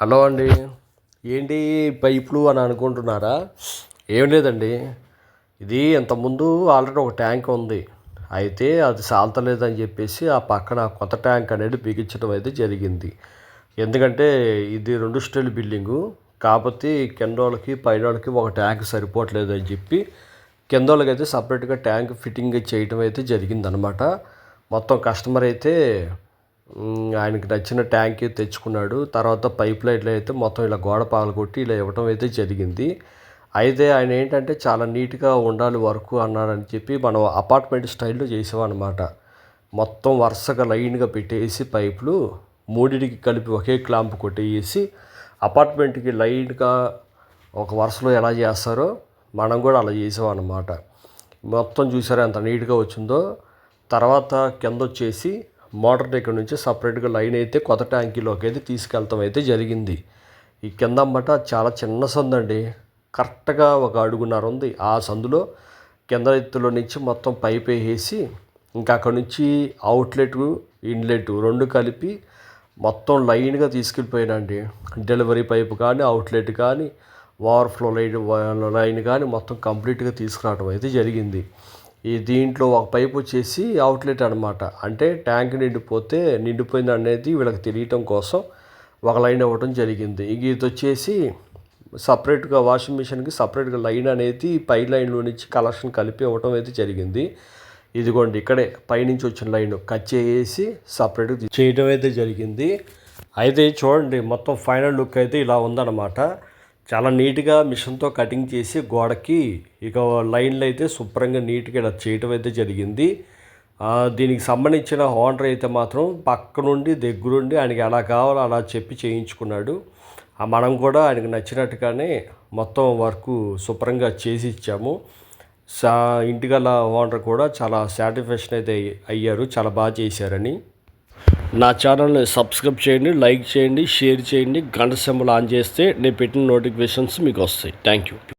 Hello అండి. ఏంటి పైపులు అని అనుకుంటున్నారా? ఏం లేదండి. ఇది ఇంతకుముందు ఆల్రెడీ ఒక ట్యాంక్ ఉంది. అయితే అది సాల్తలేదని చెప్పేసి ఆ పక్కన కొత్త ట్యాంక్ అనేది బిగించడం అయితే జరిగింది. ఎందుకంటే ఇది రెండు స్టైల్ బిల్డింగు. కాకపోతే కింద వాళ్ళకి పైన వాళ్ళకి ఒక ట్యాంక్ సరిపోవట్లేదు అని చెప్పి కింద వాళ్ళకి అయితే సపరేట్గా ట్యాంక్ ఫిట్టింగ్ చేయడం అయితే జరిగిందనమాట మొత్తం కస్టమర్ అయితే ఆయనకి నచ్చిన ట్యాంక్ తెచ్చుకున్నాడు. తర్వాత పైప్ లైట్లు అయితే మొత్తం ఇలా గోడ పగలగొట్టి ఇలా ఇవ్వటం అయితే జరిగింది. అయితే ఆయన ఏంటంటే చాలా నీట్గా ఉండాలి వర్క్ అన్నాడని చెప్పి మనం అపార్ట్మెంట్ స్టైల్లో చేసామన్నమాట మొత్తం వరుసగా లైన్గా పెట్టేసి పైపులు మూడిటికి కలిపి ఒకే క్లాంప్ కొట్టేసి అపార్ట్మెంట్కి లైన్గా ఒక వరుసలో ఎలా చేస్తారో మనం కూడా అలా చేసామన్నమాట మొత్తం చూసారా ఎంత నీట్గా వచ్చిందో. తర్వాత కింద వచ్చేసి మోటార్ దగ్గర నుంచి సపరేట్గా లైన్ అయితే కొత్త ట్యాంకీలోకి అయితే తీసుకెళ్తాం అయితే జరిగింది. ఈ కింద అమ్మట చాలా చిన్న సందు అండి కరెక్ట్గా ఒక అడుగున్నర ఉంది. ఆ సందులో కింద ఎత్తులో నుంచి మొత్తం పైప్ వేసేసి ఇంకా అక్కడ నుంచి అవుట్లెట్ ఇన్లెట్ రెండు కలిపి మొత్తం లైన్గా తీసుకెళ్ళిపోయానండి. డెలివరీ పైప్ కానీ అవుట్లెట్ కానీ ఓవర్ఫ్లో లైన్ లైన్ కానీ మొత్తం కంప్లీట్గా తీసుకురావడం అయితే జరిగింది. ఈ దీంట్లో ఒక పైప్ వచ్చేసి అవుట్లెట్ అనమాట అంటే ట్యాంక్ నిండిపోతే నిండిపోయింది అనేది వీళ్ళకి తెలియటం కోసం ఒక లైన్ ఇవ్వటం జరిగింది. ఇక ఇది వచ్చేసి సపరేట్గా వాషింగ్ మిషన్కి సపరేట్గా లైన్ అనేది పై లైన్లో నుంచి కలెక్షన్ కలిపి ఇవ్వటం అయితే జరిగింది. ఇదిగోండి ఇక్కడే పైనుంచి వచ్చిన లైన్ కట్ చేసి సపరేట్గా చేయడం అయితే జరిగింది. అయితే చూడండి మొత్తం ఫైనల్ లుక్ అయితే ఇలా ఉందన్నమాట. చాలా నీట్గా మిషన్తో కటింగ్ చేసి గోడకి ఇక లైన్లు అయితే శుభ్రంగా నీట్గా ఇలా చేయటం అయితే జరిగింది. దీనికి సంబంధించిన ఓనర్ అయితే మాత్రం పక్క నుండి దగ్గరుండి ఆయనకి ఎలా కావాలో అలా చెప్పి చేయించుకున్నాడు. మనం కూడా ఆయనకు నచ్చినట్టుగానే మొత్తం వర్క్ శుభ్రంగా చేసి ఇచ్చాము. సా ఇంటిగల ఓనర్ కూడా చాలా సాటిస్ఫాక్షన్ అయితే అయ్యారు చాలా బాగా చేశారని. నా ఛానల్ని సబ్స్క్రైబ్ చేయండి లైక్ చేయండి షేర్ చేయండి. గంట సింబల్ ఆన్ చేస్తే నేను పెట్టిన నోటిఫికేషన్స్ మీకు వస్తాయి. Thank you.